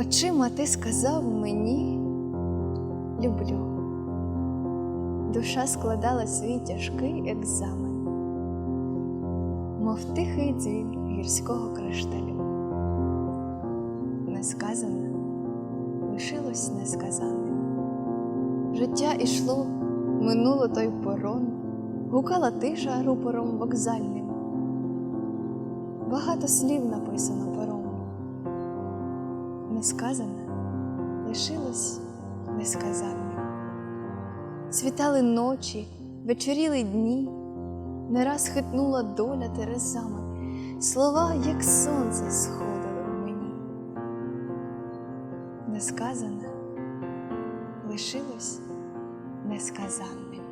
Очима ти сказав мені люблю. Душа складала свій тяжкий екзамен, мов тихий дзвін гірського кришталю. Несказане лишилось несказаним. Життя ішло, минуло той порон, гукала тиша рупором вокзальним. Багато слів написано пером. Несказане лишилось несказаним. Світали ночі, вечоріли дні, не раз хитнула доля терезами, слова, як сонце, сходили в мені. Несказане лишилось несказанним.